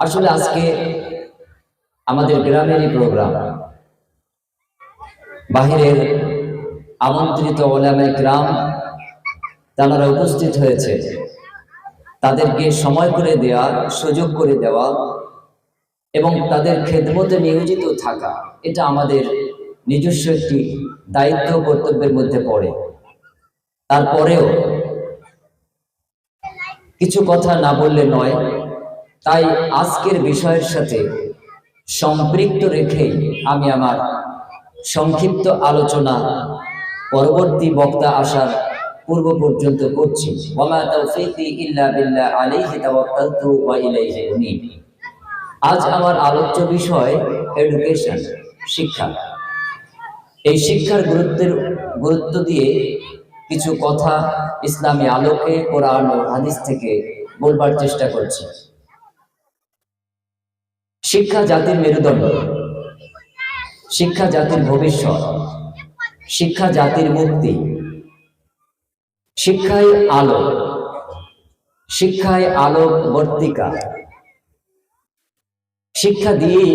আসলে আজকে আমাদের গ্রামেরই প্রোগ্রাম বাহিরের আমন্ত্রিত ওলামাই গ্রাম তারা উপস্থিত হয়েছে, তাদেরকে সময় করে দেওয়া, সুযোগ করে দেওয়া এবং তাদের খেদমতে নিয়োজিত থাকা, এটা আমাদের নিজস্ব একটি দায়িত্ব কর্তব্যের মধ্যে পড়ে। তারপরেও কিছু কথা না বললে নয় তাই আজকের বিষয়ের সাথে সম্পৃক্ত রেখেই আমি আমার সংক্ষিপ্ত আলোচনা পরবর্তী বক্তা আসার পূর্ব পর্যন্ত করছি। আজ আমার আলোচ্য বিষয় এডুকেশন, শিক্ষা। এই শিক্ষার গুরুত্বের গুরুত্ব দিয়ে কিছু কথা ইসলামী আলোকে, কোরআন ও হাদিস থেকে বলবার চেষ্টা করছি। শিক্ষা জাতির মেরুদণ্ড। শিক্ষা জাতির ভবিষ্যৎ। শিক্ষা জাতির মুক্তি। শিক্ষায় আলো। শিক্ষায় আলোক বর্তিকা শিক্ষা দিয়ে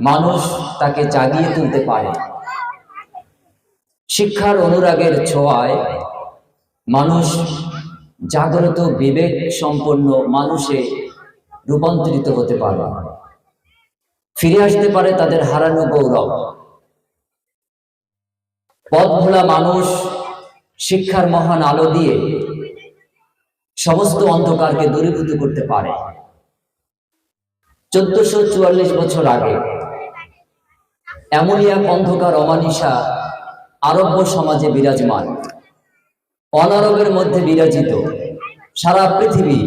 মানুষ তাকে জাগিয়ে তুলতে পারে। শিক্ষার অনুরাগের ছোঁয়ায় মানুষ জাগ্রত বিবেক সম্পন্ন মানুষে রূপান্তরিত হতে পারে। ফিরে আসতে পারে তাদের হারানো গৌরব। পথ ভোলা মানুষ শিক্ষার মহান আলো দিয়ে সমস্ত অন্ধকারকে দূরীভূত করতে পারে। চোদ্দশো চুয়াল্লিশ বছর আগে এমনই এক অন্ধকার অমানিসা আরব্য সমাজে বিরাজমান। অনারবের মধ্যে বিরাজিত সারা পৃথিবী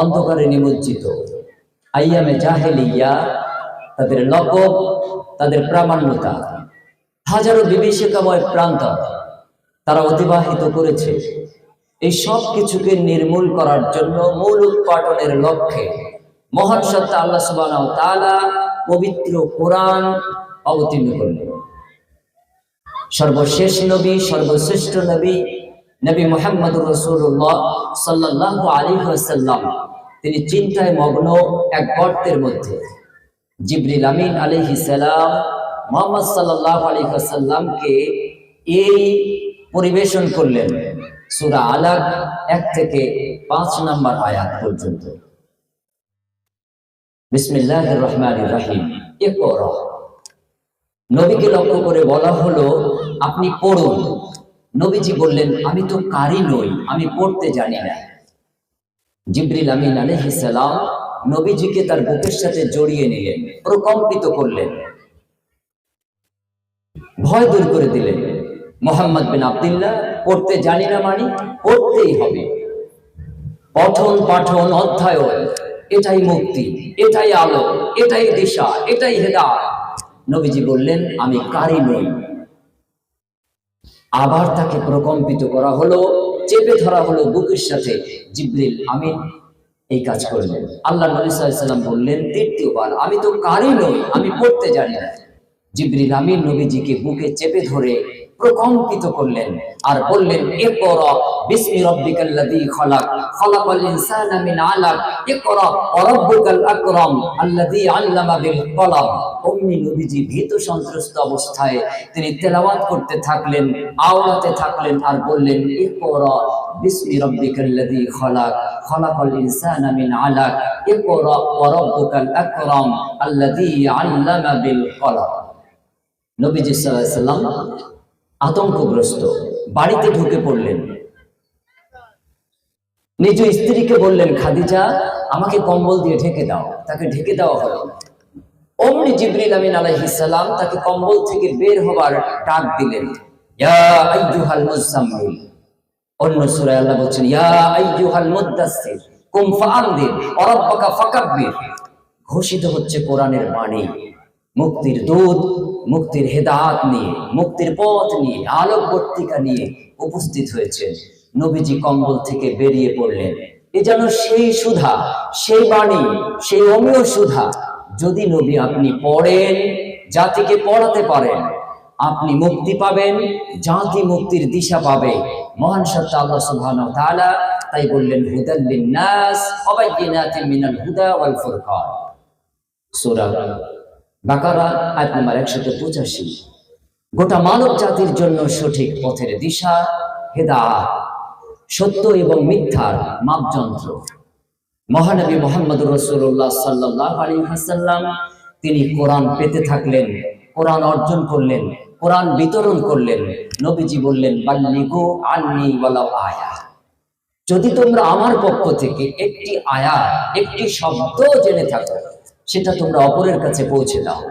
অন্ধকারে নিমজ্জিত। আইয়ামে জাহেলিয়া তাদের লকব তাদের প্রামাণ্যতা। হাজারো বিভীষিকাময় প্রান্ত তারা অতিবাহিত করেছে। এই সব কিছুকে নির্মূল করার জন্য মূল উৎপাদনের লক্ষ্যে মহান সত্তা আল্লাহ সুবাহ পবিত্র কোরআন অবতীর্ণ করলেন। সর্বশেষ নবী, সর্বশ্রেষ্ঠ নবী নবী মোহাম্মদ রসুল্লাহ সাল্লাহ আলী সাল্লাম তিনি চিন্তায় মগ্ন এক গর্তের মধ্যে। জিবরিল আমিন আলহি সালাম মোহাম্মদ সাল্লাহ আলী সাল্লামকে এই পরিবেশন করলেন সুরা আলাক এক থেকে পাঁচ নম্বর আয়াত পর্যন্ত। বিসমিল্লাহ রহমান রাহিম। এ নবীকে লক্ষ্য করে বলা হলো, আপনি পড়ুন। নবীজি বললেন, আমি তো কারি নই, আমি পড়তে জানি না। জিবরিল আমিন আলহিসাম নবীজিকে তার বুকের সাথে জড়িয়ে নিলেন প্রকম্পিত করলেন। ভয় দূর করে দিলেন। মোহাম্মদ বিন আবদুল্লাহ, পড়তে জানি না মানি, পড়তেই হবে। পঠন পাঠন অধ্যয়ন, এটাই মুক্তি, এটাই আলো, এটাই দিশা, এটাই হেদা নবীজি বললেন, আমি কারি নই। আবার তাকে প্রকম্পিত করা হলো, চেপে ধরা হলো বুকের সাথে। জিব্রিল আমিন এই কাজ করলেন আল্লাহ নবী সাল্লাম বললেন, তৃতীয়বার, আমি তো কারই নই, আমি পড়তে জানি না। জিব্রিল আমির নবীজিকে বুকে চেপে ধরে প্রকম্পিত করলেন আর বললেন ইকরা বিসমি রাব্বিকাল্লাযী খালাক। খালাকাল ইনসানা মিন আলাক। ইকরা রাব্বুকাল আকরাম, আল্লাযী আল্লামা বিল কলম। অমনি নবীজি ভীত সন্ত্রস্ত অবস্থায় তিনি তেলাওয়াত করতে থাকলেন আওয়াতে থাকলেন আর বললেন ইকরা বিসমি রাব্বিকাল্লাযী খালাক। খালাকাল ইনসানা মিন আলাক। ইকরা ওয়া রাব্বুকাল আকরাম, আল্লাযী আল্লামা বিল কলম। নবীজি সাল্লাল্লাহু আলাইহি আতঙ্কগ্রস্ত। বাড়িতে ঢুকে পড়লেন। নিজ স্ত্রীকে বললেন, খাদিজা, আমাকে কম্বল দিয়ে ঢেকে দাও। তাকে ঢেকে দেওয়া হলো। অমনি জিবরিল আমিন আলাইহিস সালাম তাকে কম্বল থেকে বের হবার ডাক দিলেন অন্য সূরায় আল্লাহ বলছেন ঘোষিত হচ্ছে কোরআনের বাণী। মুক্তির দুধ মুক্তির হেদাত নিয়ে, মুক্তির পথ নিয়ে, আলোকবর্তিকা নিয়ে উপস্থিত হয়েছে নবীজি কম্বল থেকে বেরিয়ে পড়লেন। এ যেন সেই সুধা, সেই বাণী, সেই অমীয় সুধা। যদি নবী আপনি পড়েন, জাতিকে পড়াতে পারেন, আপনি মুক্তি পাবেন, জাতি মুক্তির দিশা পাবে। মহান সত্তা আল্লাহ তাই বললেন, হুদাল লিন নাস ওয়া বায়িনাতিন মিনাল হুদা ওয়াল ফুরকান। সুরা বাকারা আয়াত নাম্বার একশত পঁচাশি। গোটা মানব জাতির জন্য সঠিক পথের দিশা হেদা সত্য এবং মিথ্যার মাপযন্ত্র। মহানবী মোহাম্মদ রসুল্লাহ সাল্লাহ আলী হাসাল্লাম তিনি কোরআন পেতে থাকলেন, কোরআন অর্জন করলেন, কোরআন বিতরণ করলেন। নবীজি বললেন, বাল্লিগু আন্নি ওয়ালাউ আয়া যদি তোমরা আমার পক্ষ থেকে একটি আয়া একটি শব্দ জেনে থাকো সেটা তোমরা অপরের কাছে পৌঁছে দাও।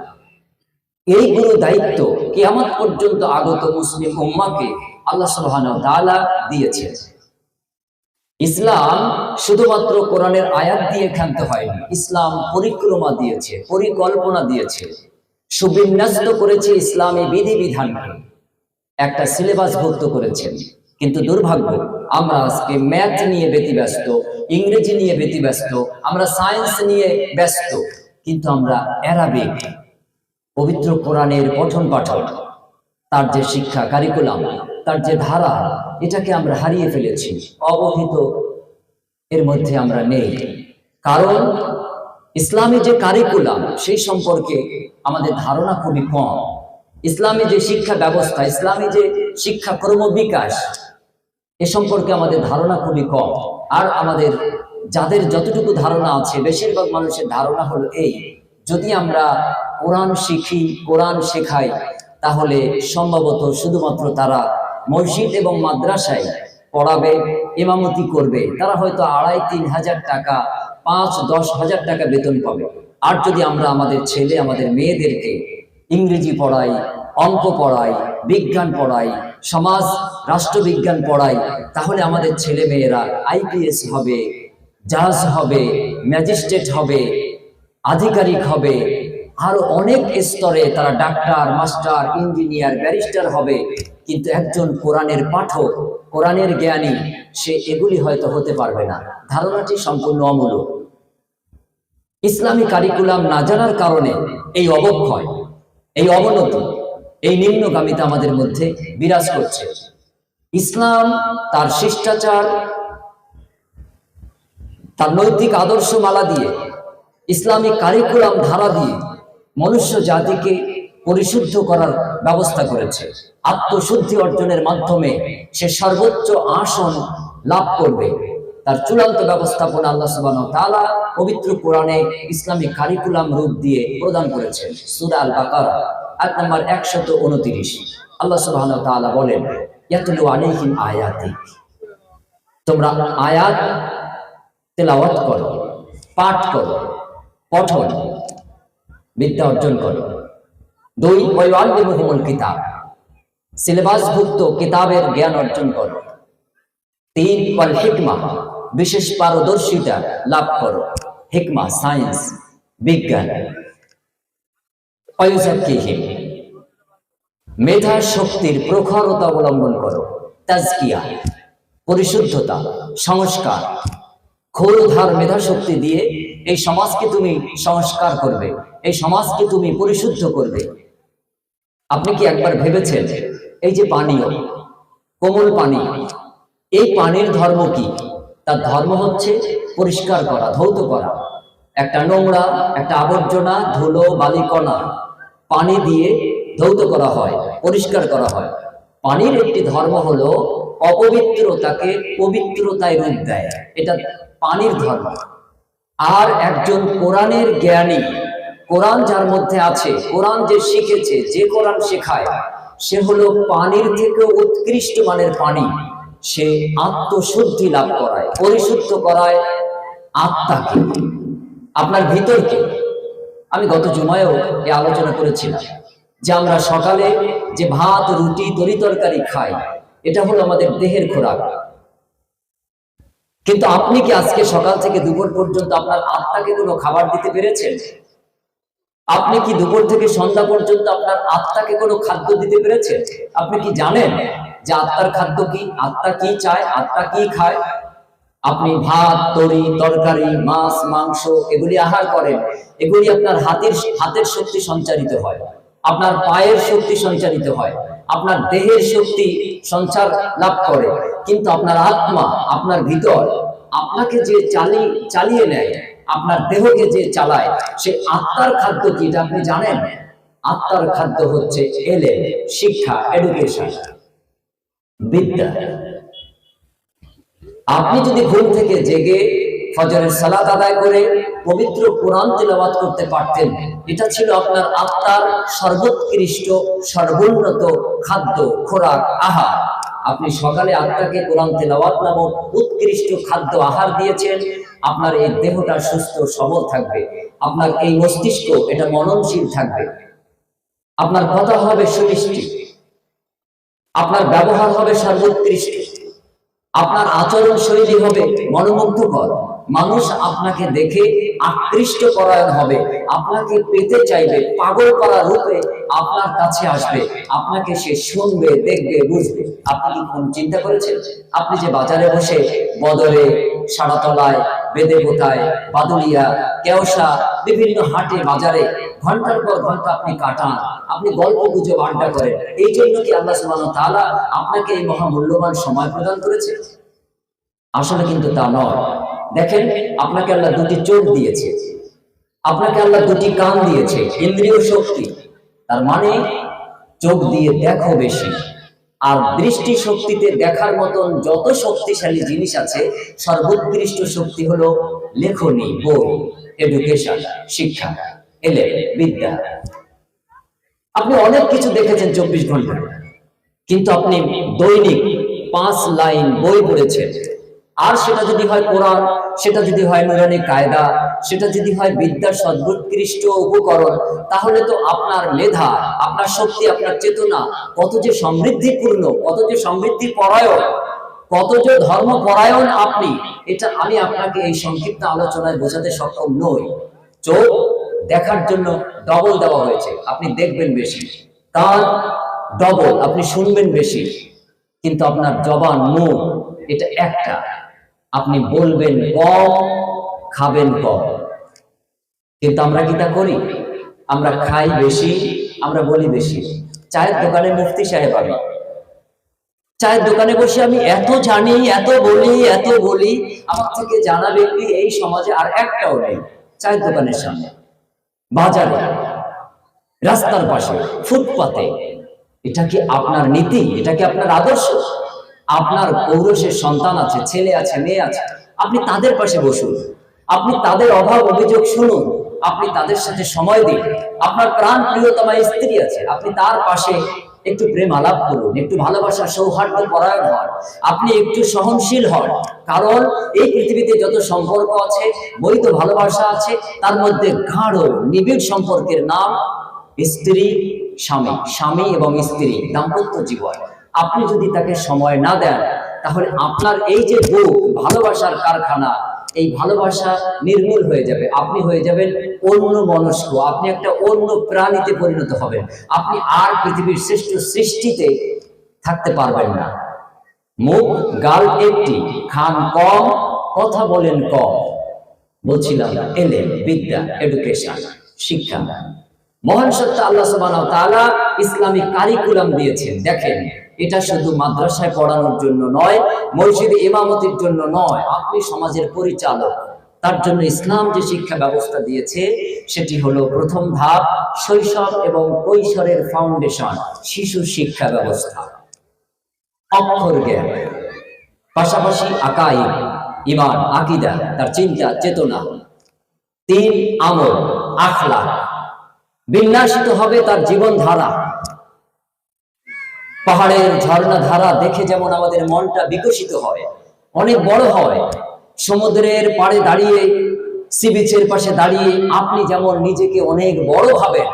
এই গুরু দায়িত্ব কিয়ামত পর্যন্ত আগত মুসলিম উম্মাকে আল্লাহ তাআলা দিয়েছেন। ইসলাম শুধুমাত্র কোরআনের আয়াত দিয়ে ক্ষান্ত হয়নি, ইসলাম পরিক্রমা দিয়েছে, পরিকল্পনা দিয়েছে। সুবিন্যস্ত করেছে ইসলামী বিধিবিধানকে। একটা সিলেবাস ভুক্ত করেছেন, কিন্তু দুর্ভাগ্য, আমরা আজকে ম্যাথ নিয়ে ব্যতিব্যস্ত, ইংরেজি নিয়ে ব্যতিব্যস্ত, আমরা সায়েন্স নিয়ে ব্যস্ত কিন্তু আমরা অ্যারাবিক, পবিত্র কোরআনের পঠন পাঠন তার যে শিক্ষা কারিকুলাম তার যে ধারা, এটাকে আমরা হারিয়ে ফেলেছি। অবহিত এর মধ্যে আমরা নেই। কারণ ইসলামী যে কারিকুলাম সেই সম্পর্কে আমাদের ধারণা খুবই কম। ইসলামী যে শিক্ষা ব্যবস্থা, ইসলামী যে শিক্ষা ক্রমবিকাশ, এ সম্পর্কে আমাদের ধারণা খুবই কম। আর আমাদের যাদের যতটুকু ধারণা আছে, বেশিরভাগ মানুষের ধারণা হলো এই, যদি আমরা কোরআন শিখি, কোরআন শেখাই, তাহলে সম্ভবত শুধুমাত্র তারা মসজিদ এবং মাদ্রাসায় পড়াবে, ইমামতি করবে। তারা হয়তো আড়াই, তিন হাজার টাকা, পাঁচ, দশ হাজার টাকা বেতন পাবে। আর যদি আমরা আমাদের ছেলে, আমাদের মেয়েদেরকে ইংরেজি পড়াই, অঙ্ক পড়াই, বিজ্ঞান পড়াই, সমাজ, রাষ্ট্রবিজ্ঞান পড়াই, তাহলে আমাদের ছেলে মেয়েরা আইপিএস হবে জাজ হবে, ম্যাজিস্ট্রেট হবে, আধিকারিক হবে, আরও অনেক স্তরে তারা ডাক্তার, মাস্টার, ইঞ্জিনিয়ার, ব্যারিস্টার হবে। কিন্তু একজন কোরআনের পাঠক, কোরআনের জ্ঞানী, সে এগুলি হয়তো হতে পারবে না। ধারণাটি সম্পূর্ণ অমূলক ইসলামী কারিকুলাম না জানার কারণে এই অবক্ষয়, এই অবনতি, এই নিম্নগামিতা আমাদের মধ্যে বিরাজ করছে। ইসলাম তার শিষ্টাচার তার নৈতিক আদর্শ মালা দিয়ে, ইসলামিক কারিকুলাম ধারা দিয়ে মনুষ্য জাতিকে পরিশুদ্ধ করার ব্যবস্থা করেছে। আত্মশুদ্ধি অর্জনের মাধ্যমে সে সর্বোচ্চ আসন লাভ করবে। তার চূড়ান্ত ব্যবস্থাপনা আল্লাহ সুবহানাহু ওয়া তাআলা পবিত্র কোরআনে ইসলামিক কারিকুলাম রূপ দিয়ে প্রদান করেছেন সূরা আল বাকারা আয়াত নাম্বার 129 আল্লাহ সুবহানাহু ওয়া তাআলা বলেন, ইয়াতলু আলাইহিম আয়াতি। তোমরা আয়াত তেলাওয়াত করো, পাঠ করো, পঠন, বিদ্যা অর্জন করো। দুই ওয়াইয়াল্লিমুহুমুল কিতাব, সিলেবাসভুক্ত কিতাবের জ্ঞান অর্জন করো। তিন, ওয়াল হিকমা, বিশেষ পারদর্শিতা লাভ করো। হিকমা, সায়েন্স, বিজ্ঞান। মেধা শক্তির প্রখরতা অবলম্বন করো। তাজকিয়া, পরিশুদ্ধতা, সংস্কার। ক্ষোরধার মেধা শক্তি দিয়ে এই সমাজকে তুমি সংস্কার করবে, এই সমাজকে তুমি পরিশুদ্ধ করবে। আপনি কি একবার ভেবেছেন, এই যে পানীয়, কোমল পানি, এই পানির ধর্ম কি? তার ধর্ম হচ্ছে পরিষ্কার করা, ধৌত করা। একটা নোংরা, একটা আবর্জনা, ধুলো, বালিকণা, পানি দিয়ে ধৌত করা হয়, পরিষ্কার করা হয়। পানির একটি ধর্ম হলো অপবিত্রতাকে পবিত্রতায় রূপ দেয়। এটা পানির ধর্ম। আর একজন কোরআনের জ্ঞানী, কোরআন যার মধ্যে আছে, কোরআন যে শিখেছে, যে কোরআন শেখায়, সে হলো পানির থেকে উৎকৃষ্ট মানের পানি। সে আত্মশুদ্ধি লাভ করায়, পরিশুদ্ধ করায় আত্মাকে। আপনার ভিতরকে। আমি গত জুমায়ও এ আলোচনা করেছিলাম যে আমরা সকালে যে ভাত, রুটি তরি তরকারি খাই এটা হলো আমাদের দেহের খোরাক। কিন্তু আপনি কি আজকে সকাল থেকে দুপুর পর্যন্ত আপনার আত্মাকে কোনো খাবার দিতে পেরেছেন? আপনি কি দুপুর থেকে সন্ধ্যা পর্যন্ত আপনার আত্মাকে কোনো খাদ্য দিতে পেরেছেন? আপনি কি জানেন যে আত্মার খাদ্য কি? আত্মা কি চায়? আত্মা কি খায়? আপনি ভাত, তরি, তরকারি, মাছ, মাংস, এগুলি আহার করেন। এগুলি আপনার হাতের হাতের শক্তি সঞ্চারিত হয়। আপনার পায়ের শক্তি সঞ্চারিত হয়, আপনার দেহের শক্তি সঞ্চার লাভ করে। কিন্তু আপনার আত্মা, আপনার ভিতর, আপনাকে যে চালিয়ে চালিয়ে নেয়, আপনার দেহকে যে চালায়, সে আত্মার খাদ্য কি এটা আপনি জানেন? আত্মার খাদ্য হচ্ছে এলে শিক্ষা এডুকেশন বিদ্যা। আপনি যদি ঘুম থেকে জেগে ফজরের সালাত আদায় করে পবিত্র কোরআন তেলাওয়াত করতে পারতেন। এটা ছিল আপনার আত্মার সর্বোৎকৃষ্ট, সর্বোন্নত খাদ্য, খোরাক, আহার। আপনি সকালে আত্মাকে কোরআন তেলাওয়াত নামক উৎকৃষ্ট খাদ্য আহার দিয়েছেন, আপনার এই দেহটা সুস্থ, সবল থাকবে। আপনার এই মস্তিষ্ক এটা মননশীল থাকবে। আপনার কথা হবে সুনিশ্চিত। আপনার ব্যবহার হবে সর্বোৎকৃষ্ট। আপনার আচরণ শৈলী হবে মনোমুগ্ধকর। মানুষ আপনাকে দেখে আকৃষ্ট পরায়ণ হবে, আপনাকে পেতে চাইবে, পাগল করা রূপে আপনার কাছে আসবে, আপনাকে সে শুনবে, দেখবে, বুঝবে। আপনি কি কোন চিন্তা করেছেন? আপনি যে বাজারে বসে বদলে সারাতলায় বেদে কোথায় বাদুলিয়া, কেওসা, বিভিন্ন হাটে, বাজারে ঘণ্টার পর ঘণ্টা আপনি কাটান, আপনি গল্প গুজব আড্ডা করেন, এই জন্য কি আল্লাহ সুবহানাহু ওয়া তাআলা আপনাকে এই মহামূল্যবান সময় প্রদান করেছে? আসলে কিন্তু তা নয়। দেখেন, আপনাকে আল্লাহ দুটি চোখ দিয়েছে। আপনাকে আল্লাহ দুটি কান দিয়েছে, ইন্দ্রিয় শক্তি। তার মানে চোখ দিয়ে দেখো বেশি। আর দৃষ্টি শক্তিতে দেখার মতন যত শক্তিশালী জিনিস আছে, সর্বোৎকৃষ্ট শক্তি হলো লেখনী, বই এডুকেশন শিক্ষা, এলে, বিদ্যা। আপনি অনেক কিছু দেখেছেন চব্বিশ ঘণ্টা কিন্তু আপনি দৈনিক পাঁচ লাইন বই পড়েছেন। আর সেটা যদি হয় কোরআন, সেটা যদি হয় নুরানি কায়দা, সেটা যদি হয় বিদ্যার সর্বোৎকৃষ্ট উপকরণ, তাহলে তো আপনার মেধা, আপনার শক্তি, আপনার চেতনা কত যে সমৃদ্ধিপূর্ণ, কত যে সমৃদ্ধি পরায়ণ কত যে ধর্ম পরায়ণ আপনি, এটা আমি আপনাকে এই সংক্ষিপ্ত আলোচনায় বোঝাতে সক্ষম নই। চোখ দেখার জন্য ডবল দেওয়া হয়েছে, আপনি দেখবেন বেশি। কান ডবল আপনি শুনবেন বেশি। কিন্তু আপনার জবান, মুখ, এটা একটা। আপনি বলবেন কম খাবেন কম কিন্তু আমরা কি তা করি? আমরা খাই বেশি, আমরা বলি বেশি। চায়ের দোকানে মুফতি সাহেব আমি। চায়ের দোকানে বসে আমি এত জানি, এত বলি এত বলি, আমার থেকে জানা ব্যক্তি এই সমাজে আর একটাও নেই চায়ের দোকানের সামনে। বাজারে, রাস্তার পাশে, ফুটপাতে। এটা কি আপনার নীতি? এটা কি আপনার আদর্শ? আপনার পৌরষের সন্তান আছে, ছেলে আছে, মেয়ে আছে, আপনি তাদের পাশে বসুন। আপনি তাদের অভাব অভিযোগ শুনুন। আপনি তাদের সাথে সময় দিন। আপনার প্রাণ প্রিয়তমা স্ত্রী আছে, আপনি তার পাশে একটু প্রেম আলাপ করুন, একটু ভালোবাসা, সৌহার্দ্য পরায়ণ হন। আপনি একটু সহনশীল হন, কারণ এই পৃথিবীতে যত সম্পর্ক আছে বৈধ ভালোবাসা আছে, তার মধ্যে গাঢ়, নিবিড় সম্পর্কের নাম স্ত্রী, স্বামী। স্বামী এবং স্ত্রী, দাম্পত্য জীবন। আপনি যদি তাকে সময় না দেন, তাহলে আপনার এই যে বুক, ভালোবাসার কারখানা, এই ভালোবাসা নির্মূল হয়ে যাবে। আপনি হয়ে যাবেন অন্য মনস্ক, আপনি একটা অন্য প্রাণীতে পরিণত হবেন। আপনি আর পৃথিবীর শ্রেষ্ঠ সৃষ্টিতে থাকতে পারবেন না। মুখ, গাল একটি, খান কম, কথা বলেন কম। বলছিলাম এলেন বিদ্যা এডুকেশন শিক্ষা। মহান সত্য আল্লাহ সুবহানাহু তাআলা ইসলামিক কারিকুলাম দিয়েছেন। দেখেন, এটা শুধু মাদ্রাসায় পড়ানোর জন্য নয়, মসজিদে ইমামতির জন্য নয়, আপনি সমাজের পরিচালক। তার জন্য ইসলাম যে শিক্ষা ব্যবস্থা দিয়েছে, সেটি হলো প্রথম ধাপ, শৈশব এবং কৈশোরের ফাউন্ডেশন শিশু শিক্ষা ব্যবস্থা। অক্ষর জ্ঞান, পাশাপাশি আকাই ইমান, আকিদা, তার চিন্তা, চেতনা। তিন, আমল আখলা বিন্যাসিত হবে তার জীবনধারা। পাহাড়ের ঝর্ণা ধারা দেখে যেমন আমাদের মনটা বিকশিত হয়, অনেক বড় হয়। সমুদ্রের পাড়ে দাঁড়িয়ে, সি বিচের পাশে দাঁড়িয়ে আপনি যেমন নিজেকে অনেক বড় ভাবেন,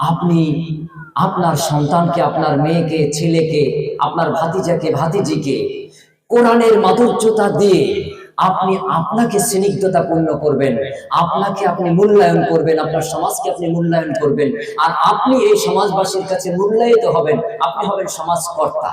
আপনি আপনার সন্তানকে, আপনার মেয়েকে, ছেলেকে, আপনার ভাতিজাকে, ভাতিজিকে কোরআনের মাধুর্যতা দিয়ে আপনি আপনাকে স্নিগ্ধতা পূর্ণ করবেন, আপনাকে আপনি মূল্যায়ন করবেন, আপনার সমাজকে আপনি মূল্যায়ন করবেন, আর আপনি এই সমাজবাসীর কাছে মূল্যায়িত হবেন, আপনি হবেন সমাজকর্তা।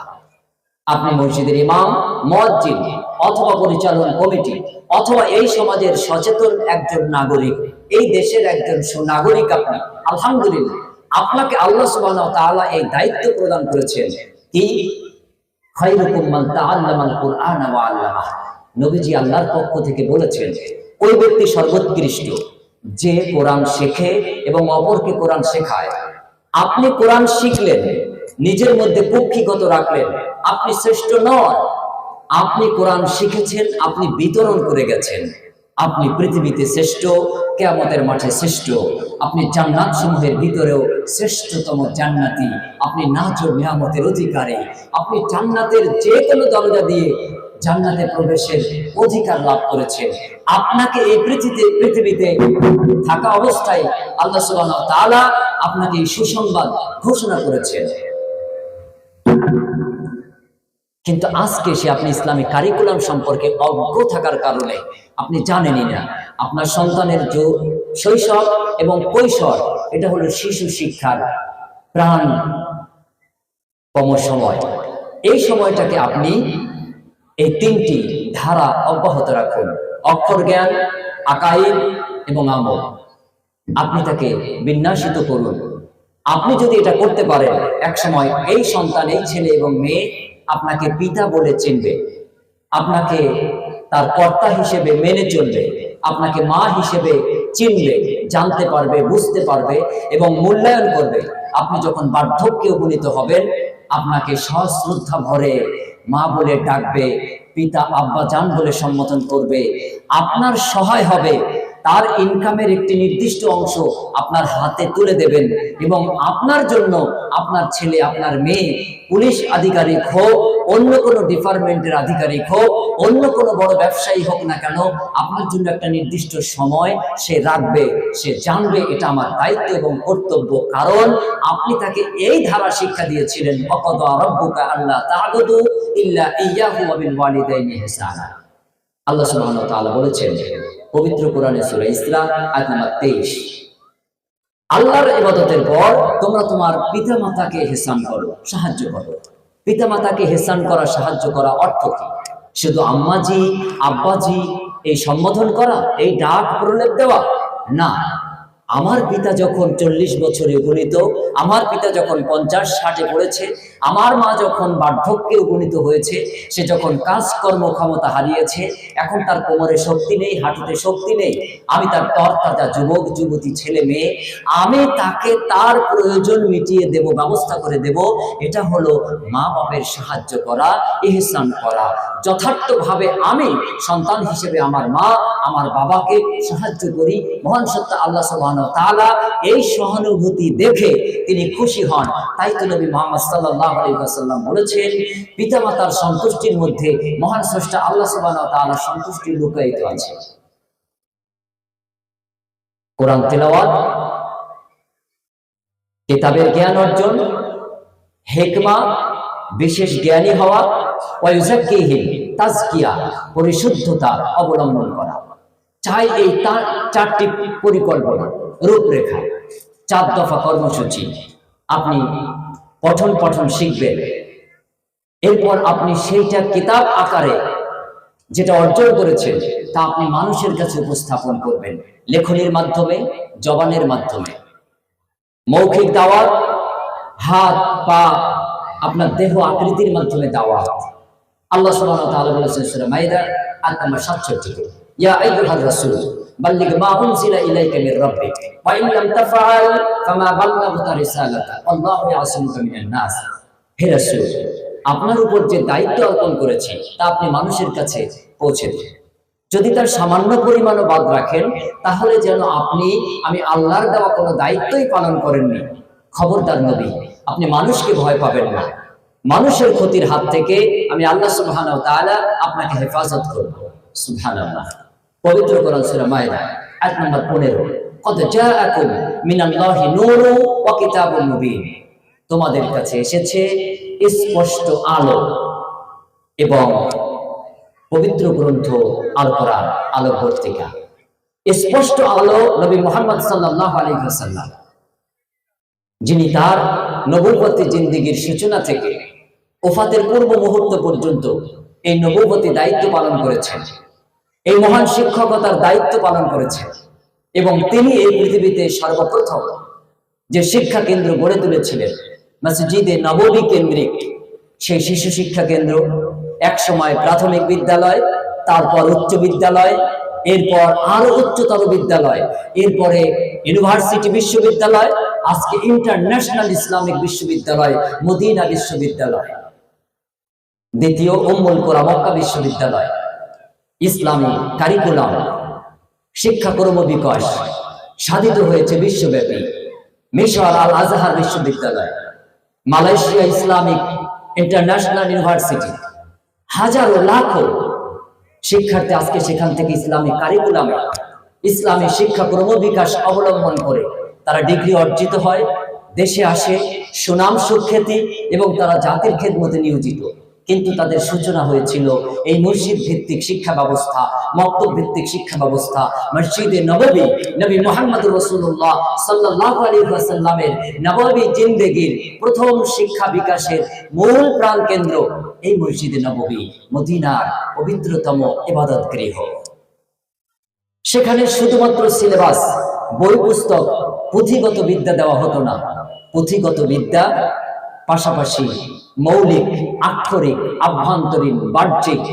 আপনি মসজিদের ইমাম, মসজিদ, অথবা পরিচালন কমিটি, অথবা এই সমাজের সচেতন একজন নাগরিক। এই দেশের একজন সুনাগরিক আপনি। আলহামদুলিল্লাহ, আপনাকে আল্লাহ তাআলা এই দায়িত্ব প্রদান করেছেন। কি? খায়রুকুম মান তাআল্লামাল কুরআনা ওয়া নবীজি আল্লাহর পক্ষ থেকে বলেছেন ওই ব্যক্তি সর্বোৎকৃষ্ট যে কোরআন শেখে এবং অপরকে কোরআন শেখায়। আপনি কোরআন শিখলেন, নিজের মধ্যে কুক্ষিগত রাখলেন, আপনি শ্রেষ্ঠ নন। আপনি কোরআন শিখেছেন, আপনি বিতরণ করে গেছেন। আপনি পৃথিবীতে শ্রেষ্ঠ, কেয়ামতের মাঠে শ্রেষ্ঠ। আপনি জান্নাত সমূহের ভিতরেও শ্রেষ্ঠতম জান্নাতি। আপনি নাচর নিয়ামতের অধিকারী। আপনি জান্নাতের যে কোনো দরজা দিয়ে জান্নাতে প্রবেশের অধিকার লাভ করেছেন আপনাকে এই পৃথিবীতে পৃথিবীতে থাকা অবস্থায় আল্লাহ সুবহানাহু ওয়া তাআলা আপনাকে এই সুসংবাদ ঘোষণা করেছেন কিন্তু আজকে সে আপনি ইসলামিক কারিকুলাম সম্পর্কে অজ্ঞ থাকার কারণে আপনি জানেনই না। আপনার সন্তানের যে শৈশব এবং কৈশোর, এটা হলো শিশু শিক্ষার প্রাণ কম সময়। এই সময়টাকে আপনি এই তিনটি ধারা অব্যাহত রাখুন। অক্ষর জ্ঞান আকাইদ এবং আমল। আপনি তাকে বিন্যাসিত করুন। আপনি যদি এটা করতে পারেন এক সময় এই সন্তান, এই ছেলে এবং মেয়ে আপনাকে পিতা বলে চিনবে। আপনাকে তার কর্তা হিসেবে মেনে চলবে। আপনাকে মা হিসেবে চিনবে জানতে পারবে, বুঝতে পারবে এবং মূল্যায়ন করবে। আপনি যখন বার্ধক্যে উপনীত হবেন, আপনাকে সশ্রদ্ধা ভরে মা বলে ডাকবে পিতা আব্বা জান বলে সম্বোধন করবে। আপনার সহায় হবে তার ইনকামের একটি নির্দিষ্ট অংশ আপনার হাতে তুলে দেবেন এবং আপনার জন্য আপনার ছেলে, আপনার মেয়ে পুলিশ আধিকারিক হোক, অন্য কোনো ডিপার্টমেন্টের আধিকারিক হোক, অন্য কোনো বড় ব্যবসায়ী হোক না কেন, আপনার জন্য একটা নির্দিষ্ট সময় সে রাখবে, সে জানবে এটা আমার দায়িত্ব এবং কর্তব্য। কারণ আপনি তাকে এই ধারা শিক্ষা দিয়েছিলেন অকদ রব্বুকা আল্লাহ তা'বুদু ইল্লা ইয়্যাহু ওয়া বিল ওয়ালিদাইনি ইহসানা। আল্লাহ সুবহান তাআলা বলেছেন, পবিত্র কোরআনে সূরা ইসরা, আয়াত নাম্বার 23 আল্লাহর ইবাদতের পর তোমরা তোমার পিতামাতাকে হেসান করো, সাহায্য করো। পিতামাতাকে হেসান করা, সাহায্য করা অর্থ কি? শুধু আম্মাজি, আব্বাজি, এই সম্বোধন করা, এই ডাক প্রলেপ দেওয়া? না আমার পিতা যখন চল্লিশ বছরে উপনীত, আমার পিতা যখন পঞ্চাশ, ষাটে পড়েছে, আমার মা যখন বার্ধক্যে উপনীত হয়েছে, সে যখন কাজকর্ম ক্ষমতা হারিয়েছে, এখন তার কোমরে শক্তি নেই, হাঁটুতে শক্তি নেই, আমি তার তরতাজা যুবক, যুবতী ছেলে মেয়ে, আমি তাকে তার প্রয়োজন মিটিয়ে দেব, ব্যবস্থা করে দেব, এটা হলো মা বাপের সাহায্য করা, ইহসান করা। যথার্থভাবে আমি সন্তান হিসেবে আমার মা, আমার বাবাকে সাহায্য করি। মহান সত্য আল্লাহ সুবহানাহু ওয়া তাআলা এই সহানুভূতি দেখে তিনি খুশি হন। তাই তো নবী মুহাম্মদ সাল্লাল্লাহু আলাইহি ওয়াসাল্লাম বলেছেন, পিতামাতার সন্তুষ্টির মধ্যে মহান স্রষ্টা আল্লাহ সুবহানাহু ওয়া তাআলার সন্তুষ্টি লুকায়িত আছে। কোরআন তেলাওয়াত, কেতাবের জ্ঞান অর্জন, হেকমা বিশেষ জ্ঞানী হওয়া ওয়াইজাক্কিহিম তাজকিয়া, পরিশুদ্ধতা অবলম্বন করা। চাই এই তার চারটি পরিকল্পনা, রূপরেখা, চার দফা কর্মসূচি। আপনি পঠন পঠন শিখবেন। এরপর আপনি সেইটা কিতাব আকারে যেটা অর্জন করেছেন, তা আপনি মানুষের কাছে উপস্থাপন করবেন, লেখনির মাধ্যমে, জবানের মাধ্যমে। মৌখিক দাওয়াত, হাত, পা আপনার দেহ আকৃতির মাধ্যমে দাওয়াত আল্লাহ বলেছেন মাইদা আয়াত নাম্বার 67 আইয়ুহার রাসূল, বাল্লিগ মা উনজিলা ইলাইকা মির রাব্বিক, ওয়া ইন লাম তাফআল ফামা বাল্লাগতা রিসালাতা। আল্লাহু ইয়াসিমুকা মিনান নাস। হে রাসূল, আপনার উপর যে দায়িত্ব অর্পণ করেছি, তা আপনি মানুষের কাছে পৌঁছে দিন। যদি তার সামান্য পরিমাণও বাদ রাখেন, তাহলে যেন আপনি, আমি আল্লাহর দেওয়া কোনো দায়িত্বই পালন করেননি। খবরদার নবী আপনি মানুষকে ভয় পাবেন না। মানুষের ক্ষতির হাত থেকে আমি আল্লাহ তাআলা আপনাকে হেফাজত করব। সুবহানাল্লাহ। পবিত্র কোরআন সূরা মায়দা, আয়াত নম্বর 15 কদ জাআকুম মিনাল্লাহি নূরু ওয়া কিতাবুন মুবিন। তোমাদের কাছে এসেছে স্পষ্ট আলো এবং পবিত্র গ্রন্থ আল কোরআন, আলোকবর্তিকা। স্পষ্ট আলো নবী মুহাম্মদ সাল্লাল্লাহু আলাইহি ওয়াসাল্লাম। যিনি তার নবুবতী জিন্দিগির সূচনা থেকে ওফাতের পূর্ব মুহূর্ত পর্যন্ত এই নবুবতী দায়িত্ব পালন করেছেন। এই মহান শিক্ষকতার দায়িত্ব পালন করেছেন এবং তিনি এই পৃথিবীতে সর্বপ্রথম যে শিক্ষা কেন্দ্র গড়ে তুলেছিলেন, মসজিদে নববী কেন্দ্রিক সেই শিশু শিক্ষা কেন্দ্র এক সময় প্রাথমিক বিদ্যালয়, তারপর উচ্চ বিদ্যালয়, এরপর আরও উচ্চতর বিদ্যালয়, এরপরে ইউনিভার্সিটি বিশ্ববিদ্যালয় আজকে ইন্টারন্যাশনাল ইসলামিক বিশ্ববিদ্যালয়, মদিনা বিশ্ববিদ্যালয়। দ্বিতীয় উম্মুল কোরা মক্কা বিশ্ববিদ্যালয়। ইসলামী কারিকুলাম শিক্ষাক্রম বিকাশ সাধিত হয়েছে বিশ্বব্যাপী। মিশর আল আজহার বিশ্ববিদ্যালয়, মালয়েশিয়া ইসলামিক ইন্টারন্যাশনাল ইউনিভার্সিটি হাজারো লাখো শিক্ষার্থী আজকে সেখান থেকে ইসলামী কারিকুলামে ইসলামী শিক্ষা ক্রমবিকাশ অবলম্বন করে। তারা ডিগ্রি অর্জিত হয়, দেশে আসে, সুনাম সুখ্যাতি এবং তারা জাতির খেদমতে নিয়োজিত। কিন্তু তাদের সূচনা হয়েছিল এই মসজিদ ভিত্তিক শিক্ষা ব্যবস্থা, মক্তব ভিত্তিক শিক্ষা ব্যবস্থা, মসজিদে নববী, নবী মোহাম্মদ রসুল্লাহ সাল্লাহ আলী ওয়াসাল্লামের নববী জিন্দেগির প্রথম শিক্ষা বিকাশের মূল প্রাণ কেন্দ্র এই মসজিদে নববী, মদিনার পবিত্রতম ইবাদত গৃহ সেখানে শুধুমাত্র সিলেবাস বই পুস্তক পুঁথিগত বিদ্যা দেওয়া হতো না। পুঁথিগত বিদ্যা পাশাপাশি মৌলিক, আক্ষরিক, আভ্যন্তরীণ, বাহ্যিক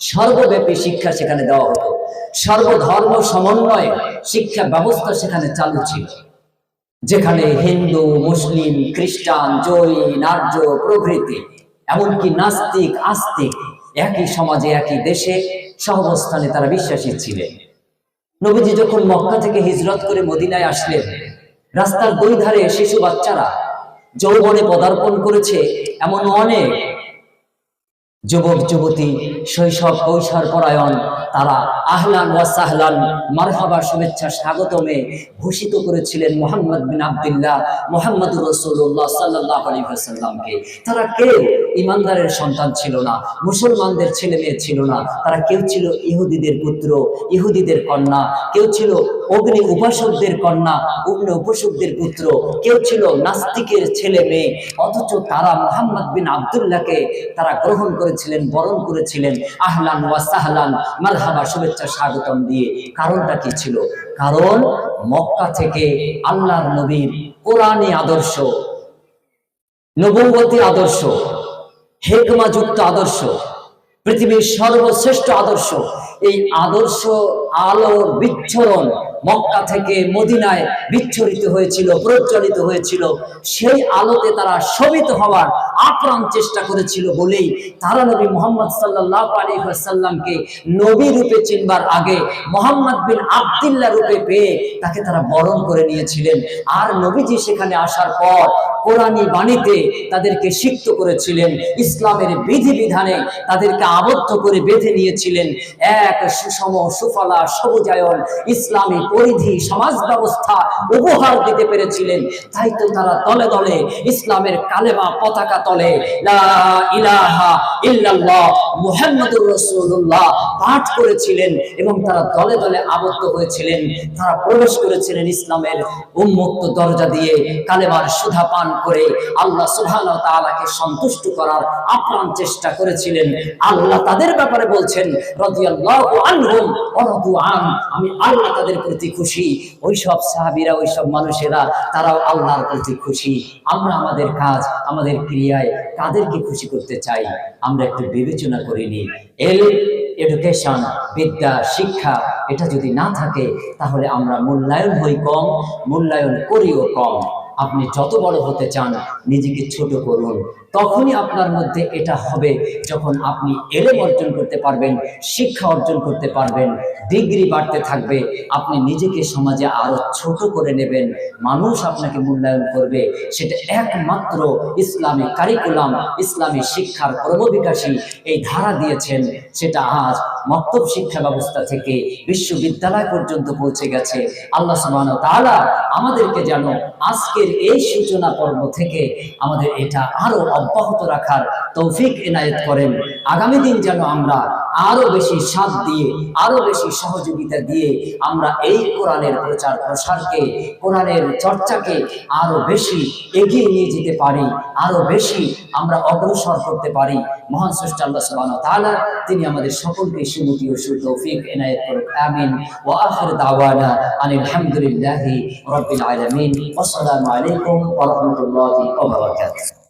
সর্বব্যাপী শিক্ষা সেখানে দেওয়া হতো। সর্বধর্ম সমন্বয়ে শিক্ষা ব্যবস্থা সেখানে চালু ছিল। যেখানে হিন্দু, মুসলিম, খ্রিস্টান, জৈন আর্য প্রভৃতি, এমনকি নাস্তিক, আস্তিক একই সমাজে, একই দেশে সহবস্থানে তারা বিশ্বাসী ছিলেন। নবীজি যখন মক্কা থেকে হিজরত করে মদিনায় আসলেন, রাস্তার দুই ধারে শিশু বাচ্চারা যৌবনে পদার্পণ করেছে এমন অনেক যুবক, যুবতী, শৈশব, কৈশোর, পরায়ণ তারা আহলান ওয়া সাহলান, মারহাবা, শুভেচ্ছা, স্বাগতমে ভূষিত করেছিলেন মোহাম্মদ বিন আব্দুল্লাহ মোহাম্মদ রসুল্লাহ সাল্লাহ আলী সাল্লামকে তারা কেউ ইমানদারের সন্তান ছিল না, মুসলমানদের ছেলে মেয়ে ছিল না, তারা কেউ ছিল ইহুদিদের পুত্র, ইহুদিদের কন্যা, কেউ ছিল অগ্নি উপাসকদের কন্যা, অগ্নি উপাসকদের পুত্র। কেউ ছিল নাস্তিকের ছেলে মেয়ে, অথচ তারা মোহাম্মদ বিন আবদুল্লাহকে তারা গ্রহণ করেছিলেন, বরণ করেছিলেন। আহলান ওয়া সাহলান, মারহাবা, শুভেচ্ছা, স্বাগতম দিয়ে। কারণটা কি ছিল? কারণ মক্কা থেকে আল্লাহর নবীর কোরআনী আদর্শ নবুবতী আদর্শ হেকমা যুক্ত আদর্শ, পৃথিবীর সর্বশ্রেষ্ঠ আদর্শ। এই আদর্শ আলোর বিচ্ছরণ মক্কা থেকে মদিনায় বিচ্ছরিত হয়েছিল প্রজ্বলিত হয়েছিল। সেই আলোতে তারা শোভিত হওয়ার আপ্রাণ চেষ্টা করেছিল বলেই তারা নবী মোহাম্মদ সাল্লাহ আলী সাল্লামকে নবী রূপে চিনবার আগে মোহাম্মদ বিন আবদুল্লাহ রূপে পেয়ে তাকে তারা বরণ করে নিয়েছিলেন। আর নবীজি সেখানে আসার পর কোরআনী বাণীতে তাদেরকে সিক্ত করেছিলেন। ইসলামের বিধিবিধানে তাদেরকে আবদ্ধ করে বেঁধে নিয়েছিলেন। এক সুষম সুফলা সবুজায়ন ইসলামী পরিধি সমাজ ব্যবস্থা উপহার দিতে পেরেছিলেন। তাই তো তারা দলে দলে ইসলামের কালেমা পতাকা তলে লা ইলাহা ইল্লাল্লাহ মুহাম্মাদুর রাসূলুল্লাহ। পাঠ করেছিলেন এবং তারা দলে দলে আবদ্ধ হয়েছিলেন। তারা প্রবেশ করেছিলেন ইসলামের উন্মুক্ত দরজা দিয়ে কালেমার সুধা পান করে। আল্লাহ সুবহানাহু ওয়া সন্তুষ্ট করার আপ্রাণ চেষ্টা করেছিলেন। আল্লাহ তাদের ব্যাপারে বলছেন আমি আল্লাহ তাদের প্রতি খুশি। ওই সব সাহাবীরা ওই সব মানুষেরা, তারাও আল্লাহর প্রতি খুশি। আমরা আমাদের কাজ, আমাদের ক্রিয়ায় কাদেরকে খুশি করতে চাই, আমরা একটু বিবেচনা করিনি এল এডুকেশন বিদ্যা, শিক্ষা, এটা যদি না থাকে, তাহলে আমরা মূল্যায়ন হই কম, মূল্যায়ন করিও কম। আপনি যত বড় হতে চান, নিজেকে ছোট করুন। তখনই আপনার মধ্যে এটা হবে যখন আপনি এলেম অর্জন করতে পারবেন, শিক্ষা অর্জন করতে পারবেন, ডিগ্রি বাড়তে থাকবে, আপনি নিজেকে সমাজে আরও ছোট করে নেবেন, মানুষ আপনাকে মূল্যায়ন করবে। সেটা একমাত্র ইসলামী কারিকুলাম ইসলামী শিক্ষার ক্রমবিকাশী এই ধারা দিয়েছেন। সেটা আজ মক্তব শিক্ষা ব্যবস্থা থেকে বিশ্ববিদ্যালয় পর্যন্ত পৌঁছে গেছে। আল্লাহ সুবহান তাআলা আমাদেরকে যেন আজকের এই সূচনা পর্ব থেকে আমাদের এটা আরও অব্যাহত রাখার তৌফিক এনায়েত করেন। আগামী দিন যেন আমরা আরও বেশি সাথ দিয়ে, আরও বেশি সহযোগিতা দিয়ে আমরা এই কোরআনের প্রচার প্রসারকে, কোরআনের চর্চাকে আরও বেশি এগিয়ে নিয়ে যেতে পারি, আরও বেশি আমরা অগ্রসর করতে পারি। মহান স্রষ্টা আল্লাহ সুবহানাহু ওয়া তাআলা, তিনি আমাদের সকলকে সুমতি ও সুতৌফিক এনায়েত করুন আমিন। ওয়া আখির দাওয়ানা আনিল হামদুলিল্লাহি রাব্বিল আলামিন। ওয়াসসালামু আলাইকুম ওয়া রাহমাতুল্লাহি ওয়া বারাকাতুহু।